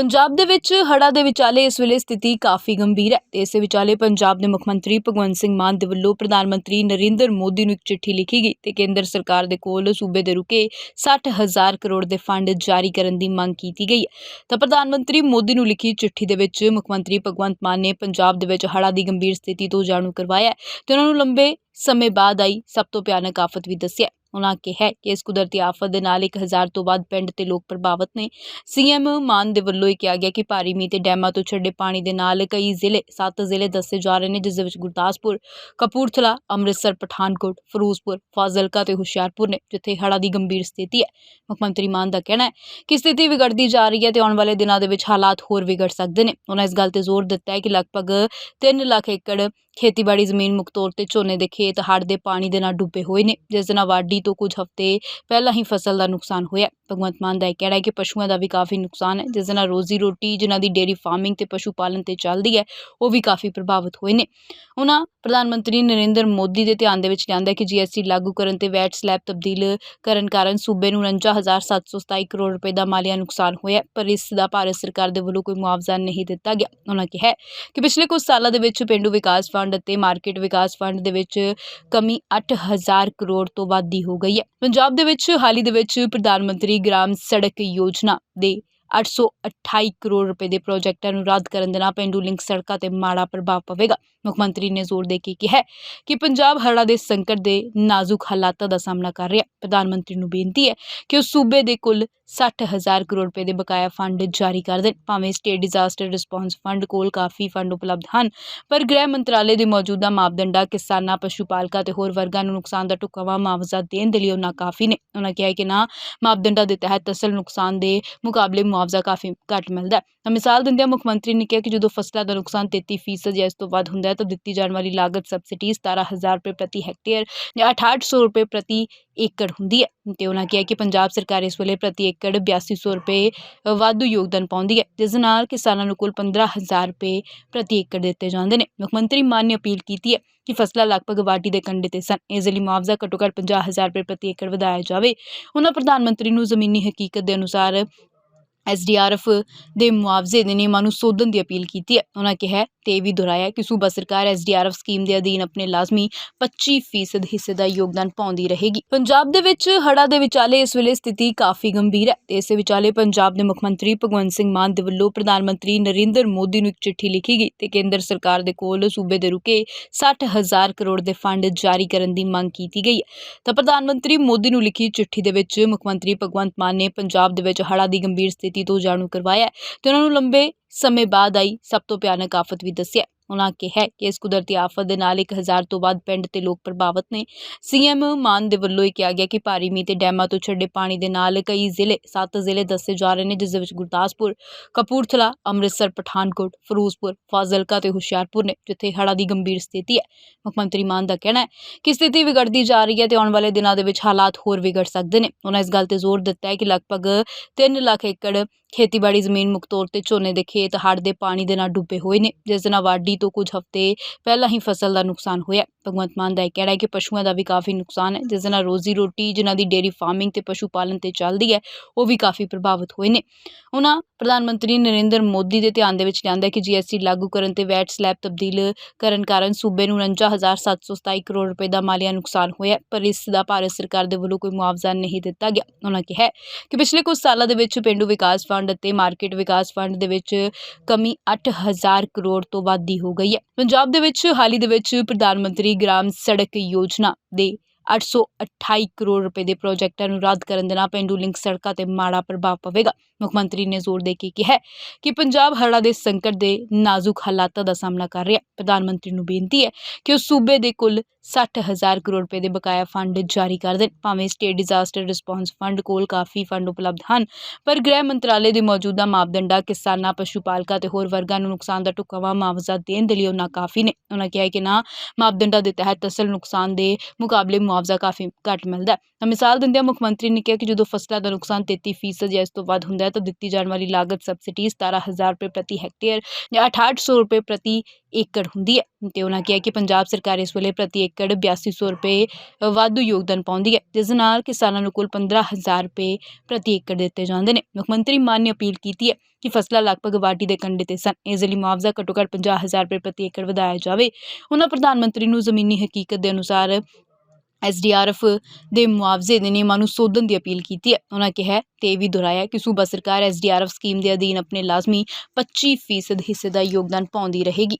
ਪੰਜਾਬ ਦੇ ਵਿੱਚ ਹੜ੍ਹਾਂ ਦੇ ਵਿਚਾਲੇ ਇਸ ਵੇਲੇ ਸਥਿਤੀ ਕਾਫੀ ਗੰਭੀਰ ਹੈ ਤੇ ਇਸੇ ਵਿਚਾਲੇ ਪੰਜਾਬ ਦੇ ਮੁੱਖ ਮੰਤਰੀ ਭਗਵੰਤ ਸਿੰਘ ਮਾਨ ਦੇ ਵੱਲੋਂ ਪ੍ਰਧਾਨ ਮੰਤਰੀ ਨਰਿੰਦਰ ਮੋਦੀ ਨੂੰ ਇੱਕ ਚਿੱਠੀ ਲਿਖੀ ਗਈ ਤੇ ਕੇਂਦਰ ਸਰਕਾਰ ਦੇ ਕੋਲ ਸੂਬੇ ਦੇ ਰੁਕੇ 60000 ਕਰੋੜ ਦੇ ਫੰਡ ਜਾਰੀ ਕਰਨ ਦੀ ਮੰਗ ਕੀਤੀ ਗਈ ਹੈ। ਤਾਂ ਪ੍ਰਧਾਨ ਮੰਤਰੀ ਮੋਦੀ ਨੂੰ ਲਿਖੀ ਚਿੱਠੀ ਦੇ ਵਿੱਚ ਮੁੱਖ ਮੰਤਰੀ ਭਗਵੰਤ ਮਾਨ ਨੇ ਪੰਜਾਬ ਦੇ ਵਿੱਚ ਹੜ੍ਹਾਂ ਦੀ ਗੰਭੀਰ ਸਥਿਤੀ ਤੋਂ ਜਾਣੂ ਕਰਵਾਇਆ ਹੈ ਤੇ ਉਹਨਾਂ ਨੂੰ ਲੰਬੇ ਸਮੇਂ ਬਾਅਦ ਆਈ ਸਭ ਤੋਂ ਭਿਆਨਕ ਆਫਤ ਵੀ ਦੱਸਿਆ ਉਹਨਾਂ ਕਿਹਾ ਕਿ ਇਸ ਕੁਦਰਤੀ ਆਫਤ ਦੇ ਨਾਲ 1000 ਤੋਂ ਵੱਧ ਪਿੰਡ ਤੇ ਲੋਕ ਪ੍ਰਭਾਵਿਤ ਨੇ। ਸੀਐਮ ਮਾਨ ਦੇ ਵੱਲੋਂ ਇਹ ਕਿਹਾ ਗਿਆ ਕਿ ਭਾਰੀ ਮੀਂਹ ਤੇ ਡੈਮਾਂ ਤੋਂ ਛੱਡੇ ਪਾਣੀ ਦੇ ਨਾਲ ਕਈ ਜ਼ਿਲ੍ਹੇ, ਸੱਤ ਜ਼ਿਲ੍ਹੇ ਦੱਸੇ ਜਾ ਰਹੇ ਨੇ, ਜਿਸ ਦੇ ਵਿੱਚ ਗੁਰਦਾਸਪੁਰ, ਕਪੂਰਥਲਾ, ਅੰਮ੍ਰਿਤਸਰ, ਪਠਾਨਕੋਟ, ਫਿਰੋਜ਼ਪੁਰ, ਫਾਜ਼ਿਲਕਾ ਤੇ ਹੁਸ਼ਿਆਰਪੁਰ ਨੇ, ਜਿੱਥੇ ਹੜ੍ਹਾਂ ਦੀ ਗੰਭੀਰ ਸਥਿਤੀ ਹੈ। ਮੁੱਖ ਮੰਤਰੀ ਮਾਨ ਦਾ ਕਹਿਣਾ ਹੈ ਕਿ ਸਥਿਤੀ ਵਿਗੜਦੀ ਜਾ ਰਹੀ ਹੈ ਤੇ ਆਉਣ ਵਾਲੇ ਦਿਨਾਂ ਦੇ ਵਿੱਚ ਹਾਲਾਤ ਹੋਰ ਵਿਗੜ ਸਕਦੇ ਨੇ। ਉਹਨਾਂ ਇਸ ਗੱਲ ਤੇ ਜ਼ੋਰ ਦਿੱਤਾ ਹੈ ਕਿ ਲਗਭਗ 3 ਲੱਖ ਏਕੜ ਖੇਤੀਬਾੜੀ ਜ਼ਮੀਨ ਮੁੱਖ ਤੌਰ ਤੇ ਝੋਨੇ ਦੇ ਖੇਤ, ਹੜ੍ਹ ਦੇ ਪਾਣੀ ਦੇ ਨਾਲ ਡੁੱਬੇ ਹੋਏ ਨੇ, ਜਿਸ ਦੇ ਨਾਲ ਵਾਢੀ ਤੋਂ ਕੁਝ ਹਫ਼ਤੇ ਪਹਿਲਾਂ ਹੀ ਫਸਲ ਦਾ ਨੁਕਸਾਨ ਹੋਇਆ। ਭਗਵੰਤ ਮਾਨ ਦਾ ਇਹ ਕਹਿਣਾ ਹੈ ਕਿ ਪਸ਼ੂਆਂ ਦਾ ਵੀ ਕਾਫੀ ਨੁਕਸਾਨ ਹੈ, ਜਿਸ ਦੇ ਨਾਲ ਰੋਜ਼ੀ ਰੋਟੀ, ਜਿਨ੍ਹਾਂ ਦੀ ਡੇਅਰੀ ਫਾਰਮਿੰਗ ਤੇ ਪਸ਼ੂ ਪਾਲਣ ਤੇ ਚੱਲਦੀ ਹੈ, ਉਹ ਵੀ ਕਾਫੀ ਪ੍ਰਭਾਵਿਤ ਹੋਏ ਨੇ। ਉਹਨਾਂ ਪ੍ਰਧਾਨ ਮੰਤਰੀ ਨਰਿੰਦਰ ਮੋਦੀ ਦੇ ਧਿਆਨ ਦੇ ਵਿੱਚ ਲਿਆਂਦਾ ਹੈ ਕਿ ਜੀਐਸਟੀ ਲਾਗੂ ਕਰਨ ਤੇ ਵੈਟ ਸਲੈਬ ਤਬਦੀਲ ਕਰਨ ਕਾਰਨ ਸੂਬੇ ਨੂੰ 49727 ਕਰੋੜ ਰੁਪਏ ਦਾ ਮਾਲੀਆ ਨੁਕਸਾਨ ਹੋਇਆ ਪਰ ਇਸ ਦਾ ਭਾਰਤ ਸਰਕਾਰ ਦੇ ਵੱਲੋਂ ਕੋਈ ਮੁਆਵਜ਼ਾ ਨਹੀਂ ਦਿੱਤਾ ਗਿਆ। ਉਹਨਾਂ ਕਿਹਾ ਕਿ ਪਿਛਲੇ ਕੁਝ ਸਾਲਾਂ ਦੇ ਵਿੱਚ ਪਿੰਡੂ ਵਿਕਾਸ ਫੰਡ ਅਤੇ ਮਾਰਕੀਟ ਵਿਕਾਸ ਫੰਡ ਦੇ ਵਿੱਚ ਕਮੀ 8000 ਕਰੋੜ ਤੋਂ ਵੱਧ ਦੀ ਹੋ ਗਈ ਹੈ। ਪੰਜਾਬ ਦੇ ਵਿੱਚ ਹਾਲ ਹੀ ਦੇ ਵਿੱਚ ਪ੍ਰਧਾਨ ਮੰਤਰੀ ਗ੍ਰਾਮ ਸੜਕ ਯੋਜਨਾ ਦੇ 828 ਕਰੋੜ ਰੁਪਏ ਦੇ ਪ੍ਰੋਜੈਕਟਾਂ ਨੂੰ ਰੱਦ ਕਰਨ ਦੇ ਨਾਲ ਪਿੰਡੂ ਲਿੰਕ ਸੜਕਾਂ ਤੇ ਮਾੜਾ ਪ੍ਰਭਾਵ ਪਵੇਗਾ। ਮੁੱਖ ਮੰਤਰੀ ਨੇ ਜ਼ੋਰ ਦੇ ਕੇ ਕਿਹਾ ਕਿ ਪੰਜਾਬ ਹੜ੍ਹਾਂ ਦੇ ਸੰਕਟ ਦੇ ਨਾਜ਼ੁਕ ਹਾਲਾਤਾਂ ਦਾ ਸਾਹਮਣਾ ਕਰ ਰਿਹਾ। ਪ੍ਰਧਾਨ ਮੰਤਰੀ ਨੂੰ ਬੇਨਤੀ ਹੈ ਕਿ ਉਹ ਸੂਬੇ ਦੇ ਕੁੱਲ 60000 ਕਰੋੜ ਰੁਪਏ ਦੇ ਬਕਾਇਆ ਫੰਡ ਜਾਰੀ ਕਰ ਦੇਣ। ਭਾਵੇਂ ਸਟੇਟ ਡਿਜ਼ਾਸਟਰ ਰਿਸਪੌਂਸ ਫੰਡ ਕੋਲ ਕਾਫੀ ਫੰਡ ਉਪਲਬਧ ਹਨ, ਪਰ ਗ੍ਰਹਿ ਮੰਤਰਾਲੇ ਦੇ ਮੌਜੂਦਾ ਮਾਪਦੰਡਾਂ, ਕਿਸਾਨਾਂ ਪਸ਼ੂ ਪਾਲਕਾਂ ਤੇ ਹੋਰ ਵਰਗਾਂ ਨੂੰ ਨੁਕਸਾਨ ਦਾ ਢੁਕਵਾਂ ਮੁਆਵਜ਼ਾ ਦੇਣ ਦੇ ਲਈ ਉਹਨਾਂ ਕਾਫੀ ਨੇ। ਉਹਨਾਂ ਕਿਹਾ ਕਿ ਨਾ, ਮਾਪਦੰਡਾਂ ਦੇ ਤਹਿਤ ਅਸਲ ਨੁਕਸਾਨ ਦੇ ਮੁਕਾਬਲੇ ਮੁਆਵਜ਼ਾ ਕਾਫੀ ਘੱਟ ਮਿਲਦਾ ਹੈ ਤਾਂ ਮਿਸਾਲ ਦਿੰਦਿਆਂ ਮੁੱਖ ਮੰਤਰੀ ਨੇ ਕਿਹਾ ਕਿ ਜਦੋਂ ਫਸਲਾਂ ਦਾ ਨੁਕਸਾਨ 33% ਜਾਂ ਇਸ ਤੋਂ ਵੱਧ ਹੁੰਦਾ ਹੈ ਤਾਂ ਦਿੱਤੀ ਜਾਣ ਵਾਲੀ ਲਾਗਤ ਸਬਸਿਡੀ 17000 ਰੁਪਏ ਪ੍ਰਤੀ ਹੈਕਟੇਅਰ ਜਾਂ 6800 ਰੁਪਏ ਪ੍ਰਤੀ ਏਕੜ ਹੁੰਦੀ ਹੈ ਤੇ ਉਹਨਾਂ ਕਿਹਾ ਕਿ ਪੰਜਾਬ ਸਰਕਾਰ ਇਸ ਵੇਲੇ ਪ੍ਰਤੀ ਏਕੜ 8200 ਰੁਪਏ ਵਾਧੂ ਯੋਗਦਾਨ ਪਾਉਂਦੀ ਹੈ ਜਿਸ ਨਾਲ ਕਿਸਾਨਾਂ ਨੂੰ ਕੁੱਲ 15000 ਰੁਪਏ ਪ੍ਰਤੀ ਏਕੜ ਦਿੱਤੇ ਜਾਂਦੇ ਨੇ ਮੁੱਖ ਮੰਤਰੀ ਮਾਨ ਨੇ ਅਪੀਲ ਕੀਤੀ ਹੈ ਕਿ ਫਸਲਾਂ ਲਗਭਗ ਵਾਢੀ ਦੇ ਕੰਢੇ ਤੇ ਸਨ ਇਸ ਲਈ ਮੁਆਵਜ਼ਾ ਘੱਟੋ ਘੱਟ 50000 ਰੁਪਏ ਪ੍ਰਤੀ ਏਕੜ ਵਧਾਇਆ ਜਾਵੇ ਉਹਨਾਂ ਪ੍ਰਧਾਨ ਮੰਤਰੀ ਨੂੰ ਜ਼ਮੀਨੀ ਹਕੀਕਤ ਦੇ ਅਨੁਸਾਰ ਐੱਸ ਡੀ ਆਰ ਐਸਡੀਆਰਐਫ ਦੇ ਮੁਆਵਜ਼ੇ ਦੇ ਨਿਯਮਾਂ ਨੂੰ ਸੋਧਣ ਦੀ ਅਪੀਲ ਕੀਤੀ ਹੈ। ਉਹਨਾਂ ਕਿਹਾ ਤੇ ਇਹ ਵੀ ਦੁਹਰਾਇਆ ਕਿ ਸੂਬਾ ਸਰਕਾਰ S D R SDRF scheme ਦੇ ਅਧੀਨ ਆਪਣੇ ਲਾਜ਼ਮੀ 25% ਹਿੱਸੇ ਦਾ ਯੋਗਦਾਨ ਪਾਉਂਦੀ ਰਹੇਗੀ। ਪੰਜਾਬ ਦੇ ਵਿੱਚ ਹੜ੍ਹਾਂ ਦੇ ਵਿਚਾਲੇ ਇਸ ਵੇਲੇ ਸਥਿਤੀ ਕਾਫੀ ਗੰਭੀਰ ਹੈ ਤੇ ਇਸੇ ਵਿਚਾਲੇ ਪੰਜਾਬ ਦੇ ਮੁੱਖ ਮੰਤਰੀ ਭਗਵੰਤ ਸਿੰਘ ਮਾਨ ਦੇ ਵੱਲੋਂ ਪ੍ਰਧਾਨ ਮੰਤਰੀ ਨਰਿੰਦਰ ਮੋਦੀ ਨੂੰ ਇੱਕ ਚਿੱਠੀ ਲਿਖੀ ਗਈ ਤੇ ਕੇਂਦਰ ਸਰਕਾਰ ਦੇ ਕੋਲ ਸੂਬੇ ਦੇ ਰੁਕੇ 60000 ਕਰੋੜ ਦੇ ਫੰਡ ਜਾਰੀ ਕਰਨ ਦੀ ਮੰਗ ਕੀਤੀ ਗਈ ਹੈ। ਤਾਂ ਪ੍ਰਧਾਨ ਮੰਤਰੀ ਮੋਦੀ ਨੂੰ ਲਿਖੀ ਚਿੱਠੀ ਦੇ ਵਿੱਚ ਮੁੱਖ ਮੰਤਰੀ ਭਗਵੰਤ ਮਾਨ ਨੇ ਪੰਜਾਬ ਦੇ ਵਿੱਚ ਹੜ੍ਹਾਂ ਦੀ ਗੰਭੀਰ ਸਥਿਤੀ ਤੋਂ ਜਾਣੂ ਕਰਵਾਇਆ ਤੇ ਉਹਨਾਂ ਨੂੰ ਲੰਬੇ ਸਮੇਂ ਬਾਅਦ ਆਈ ਸਭ ਤੋਂ ਭਿਆਨਕ ਆਫਤ ਵੀ ਦੱਸਿਆ ਉਨ੍ਹਾਂ ਕਿਹਾ ਕਿ ਇਸ ਕੁਦਰਤੀ ਆਫਤ ਦੇ ਨਾਲ 1000 ਤੋਂ ਵੱਧ ਪਿੰਡ ਤੇ ਲੋਕ ਪ੍ਰਭਾਵਿਤ ਨੇ। ਸੀਐਮ ਮਾਨ ਦੇ ਵੱਲੋਂ ਇਹ ਕਿਹਾ ਗਿਆ ਕਿ ਭਾਰੀ ਮੀਂਹ ਤੇ ਡੈਮਾਂ ਤੋਂ ਛੱਡੇ ਪਾਣੀ ਦੇ ਨਾਲ ਕਈ ਜ਼ਿਲ੍ਹੇ, ਸੱਤ ਜ਼ਿਲ੍ਹੇ ਦੱਸੇ ਜਾ ਰਹੇ ਨੇ, ਜਿਸ ਦੇ ਵਿੱਚ ਗੁਰਦਾਸਪੁਰ, ਕਪੂਰਥਲਾ, ਅੰਮ੍ਰਿਤਸਰ, ਪਠਾਨਕੋਟ, ਫਿਰੋਜ਼ਪੁਰ, ਫਾਜ਼ਿਲਕਾ ਤੇ ਹੁਸ਼ਿਆਰਪੁਰ ਨੇ, ਜਿੱਥੇ ਹੜ੍ਹਾਂ ਦੀ ਗੰਭੀਰ ਸਥਿਤੀ ਹੈ। ਮੁੱਖ ਮੰਤਰੀ ਮਾਨ ਦਾ ਕਹਿਣਾ ਹੈ ਕਿ ਸਥਿਤੀ ਵਿਗੜਦੀ ਜਾ ਰਹੀ ਹੈ ਤੇ ਆਉਣ ਵਾਲੇ ਦਿਨਾਂ ਦੇ ਵਿੱਚ ਹਾਲਾਤ ਹੋਰ ਵਿਗੜ ਸਕਦੇ ਨੇ। ਉਹਨਾਂ ਇਸ ਗੱਲ ਤੇ ਜ਼ੋਰ ਦਿੱਤਾ ਹੈ ਕਿ ਲਗਭਗ 3 ਲੱਖ ਏਕੜ ਖੇਤੀਬਾੜੀ ਜ਼ਮੀਨ ਮੁੱਖ ਤੌਰ ਤੇ ਝੋਨੇ ਦੇ ਖੇਤ, ਹੜ੍ਹ ਦੇ ਪਾਣੀ ਦੇ ਨਾਲ ਡੁੱਬੇ ਹੋਏ ਨੇ, ਜਿਸ ਦੇ ਨਾਲ ਵਾਢੀ ਤੋਂ ਕੁਝ ਹਫ਼ਤੇ ਪਹਿਲਾਂ ਹੀ ਫਸਲ ਦਾ ਨੁਕਸਾਨ ਹੋਇਆ। ਭਗਵੰਤ ਮਾਨ ਦਾ ਇਹ ਕਹਿਣਾ ਹੈ ਕਿ ਪਸ਼ੂਆਂ ਦਾ ਵੀ ਕਾਫੀ ਨੁਕਸਾਨ ਹੈ, ਜਿਸ ਦੇ ਨਾਲ ਰੋਜ਼ੀ ਰੋਟੀ, ਜਿਨ੍ਹਾਂ ਦੀ ਡੇਰੀ ਫਾਰਮਿੰਗ ਤੇ ਪਸ਼ੂ ਪਾਲਣ ਤੇ ਚੱਲਦੀ ਹੈ, ਉਹ ਵੀ ਕਾਫੀ ਪ੍ਰਭਾਵਿਤ ਹੋਏ ਨੇ। ਉਹਨਾਂ ਪ੍ਰਧਾਨ ਮੰਤਰੀ ਨਰਿੰਦਰ ਮੋਦੀ ਦੇ ਧਿਆਨ ਦੇ ਵਿੱਚ ਲਿਆਂਦਾ ਹੈ ਕਿ ਜੀਐਸਟੀ ਲਾਗੂ ਕਰਨ ਤੇ ਵੈਟ ਸਲੈਬ ਤਬਦੀਲ ਕਰਨ ਕਾਰਨ ਸੂਬੇ ਨੂੰ 49727 ਕਰੋੜ ਰੁਪਏ ਦਾ ਮਾਲੀਆ ਨੁਕਸਾਨ ਹੋਇਆ ਪਰ ਇਸ ਦਾ ਭਾਰਤ ਸਰਕਾਰ ਦੇ ਵੱਲੋਂ ਕੋਈ ਮੁਆਵਜ਼ਾ ਨਹੀਂ ਦਿੱਤਾ ਗਿਆ। ਉਹਨਾਂ ਕਿਹਾ ਕਿ ਪਿਛਲੇ ਕੁਝ ਸਾਲਾਂ ਦੇ ਵਿੱਚ ਪਿੰਡੂ ਵਿਕਾਸ ਫੰਡ ਅਤੇ ਮਾਰਕੀਟ ਵਿਕਾਸ ਫੰਡ ਦੇ ਵਿੱਚ ਕਮੀ 8000 ਕਰੋੜ ਤੋਂ ਵੱਧ ਦੀ ਹੋ ਗਈ ਹੈ। ਪੰਜਾਬ ਦੇ ਵਿੱਚ ਹਾਲ ਹੀ ਦੇ ਵਿੱਚ ਪ੍ਰਧਾਨ ਮੰਤਰੀ ਗ੍ਰਾਮ ਸੜਕ ਯੋਜਨਾ ਦੇ 828 ਕਰੋੜ ਰੁਪਏ ਦੇ ਪ੍ਰੋਜੈਕਟਾਂ ਨੂੰ ਰੱਦ ਕਰਨ ਦੇ ਨਾਲ ਪਿੰਡੂ ਲਿੰਕ ਸੜਕਾਂ ਤੇ ਮਾੜਾ ਪ੍ਰਭਾਵ ਪਵੇਗਾ। ਮੁੱਖ ਮੰਤਰੀ ਨੇ ਜ਼ੋਰ ਦੇ ਕੇ ਕਿਹਾ ਕਿ ਪੰਜਾਬ ਹੜ੍ਹਾਂ ਦੇ ਸੰਕਟ ਦੇ ਨਾਜ਼ੁਕ ਹਾਲਾਤਾਂ ਦਾ ਸਾਹਮਣਾ ਕਰ ਰਿਹਾ। ਪ੍ਰਧਾਨ ਮੰਤਰੀ ਨੂੰ ਬੇਨਤੀ ਹੈ ਕਿ ਉਹ ਸੂਬੇ ਦੇ ਕੁੱਲ 60000 ਕਰੋੜ ਰੁਪਏ ਦੇ ਬਕਾਇਆ ਫੰਡ ਜਾਰੀ ਕਰ ਦੇਣ। ਭਾਵੇਂ ਸਟੇਟ ਡਿਜ਼ਾਸਟਰ ਰਿਸਪੌਂਸ ਫੰਡ ਕੋਲ ਕਾਫੀ ਫੰਡ ਉਪਲਬਧ ਹਨ, ਪਰ ਗ੍ਰਹਿ ਮੰਤਰਾਲੇ ਦੇ ਮੌਜੂਦਾ ਮਾਪਦੰਡਾਂ, ਕਿਸਾਨਾਂ ਪਸ਼ੂ ਪਾਲਕਾਂ ਤੇ ਹੋਰ ਵਰਗਾਂ ਨੂੰ ਨੁਕਸਾਨ ਦਾ ਢੁਕਵਾਂ ਮੁਆਵਜ਼ਾ ਦੇਣ ਦੇ ਲਈ ਉਹਨਾਂ ਕਾਫੀ ਨੇ। ਉਹਨਾਂ ਕਿਹਾ ਕਿ ਨਾ, ਮਾਪਦੰਡਾਂ ਦੇ ਤਹਿਤ ਅਸਲ ਨੁਕਸਾਨ ਦੇ ਮੁਕਾਬਲੇ ਮੁਆਵਜ਼ਾ ਕਾਫੀ ਘੱਟ ਮਿਲਦਾ ਹੈ। ਤਾਂ ਮਿਸਾਲ ਦਿੰਦਿਆਂ ਮੁੱਖ ਮੰਤਰੀ ਨੇ ਕਿਹਾ ਕਿ ਜਦੋਂ ਫਸਲਾਂ ਦਾ ਨੁਕਸਾਨ 33% ਜਾਂ ਇਸ ਤੋਂ ਵੱਧ ਹੁੰਦਾ ਹੈ, ਤਾਂ ਦਿੱਤੀ ਜਾਣ ਵਾਲੀ ਲਾਗਤ ਸਬਸਿਡੀ 17000 ਰੁਪਏ ਪ੍ਰਤੀ ਹੈਕਟੇਅਰ ਜਾਂ 6800 ਰੁਪਏ ਪ੍ਰਤੀ ਏਕੜ ਹੁੰਦੀ ਹੈ। ਤੇ ਉਹਨਾਂ ਕਿਹਾ ਕਿ ਪੰਜਾਬ ਸਰਕਾਰ ਇਸ ਵੇਲੇ ਪ੍ਰਤੀ ਏਕੜ 8200 ਰੁਪਏ ਵਾਧੂ ਯੋਗਦਾਨ ਪਾਉਂਦੀ ਹੈ, ਜਿਸ ਨਾਲ ਕਿਸਾਨਾਂ ਨੂੰ ਕੁੱਲ 15000 ਰੁਪਏ ਪ੍ਰਤੀ ਏਕੜ ਦਿੱਤੇ ਜਾਂਦੇ ਨੇ। ਮੁੱਖ ਮੰਤਰੀ ਮਾਨ ਨੇ ਅਪੀਲ ਕੀਤੀ ਹੈ ਕਿ ਫਸਲਾਂ ਲਗਭਗ ਵਾਢੀ ਦੇ ਕੰਢੇ ਤੇ ਸਨ। ਇਸ ਲਈ ਮੁਆਵਜ਼ਾ ਘੱਟੋ ਘੱਟ 50000 ਰੁਪਏ ਪ੍ਰਤੀ ਏਕੜ ਵਧਾਇਆ ਜਾਵੇ। ਉਹਨਾਂ ਪ੍ਰਧਾਨ ਮੰਤਰੀ ਨੂੰ ਜ਼ਮੀਨੀ ਹਕੀਕਤ ਦੇ ਅਨੁਸਾਰ ਐਸਡੀਆਰਐਫ ਦੇ ਮੁਆਵਜ਼ੇ ਦੇ ਨਿਯਮਾਂ ਨੂੰ ਸੋਧਣ ਦੀ ਅਪੀਲ ਕੀਤੀ ਹੈ। ਉਹਨਾਂ ਕਿਹਾ ਹੈ ਤੇ ਇਹ ਵੀ ਦੁਹਰਾਇਆ ਕਿ ਸੂਬਾ ਸਰਕਾਰ ਐਸਡੀਆਰਐਫ ਸਕੀਮ ਦੇ ਅਧੀਨ ਆਪਣੇ ਲਾਜ਼ਮੀ 25% ਹਿੱਸੇ ਦਾ ਯੋਗਦਾਨ ਪਾਉਂਦੀ ਰਹੇਗੀ।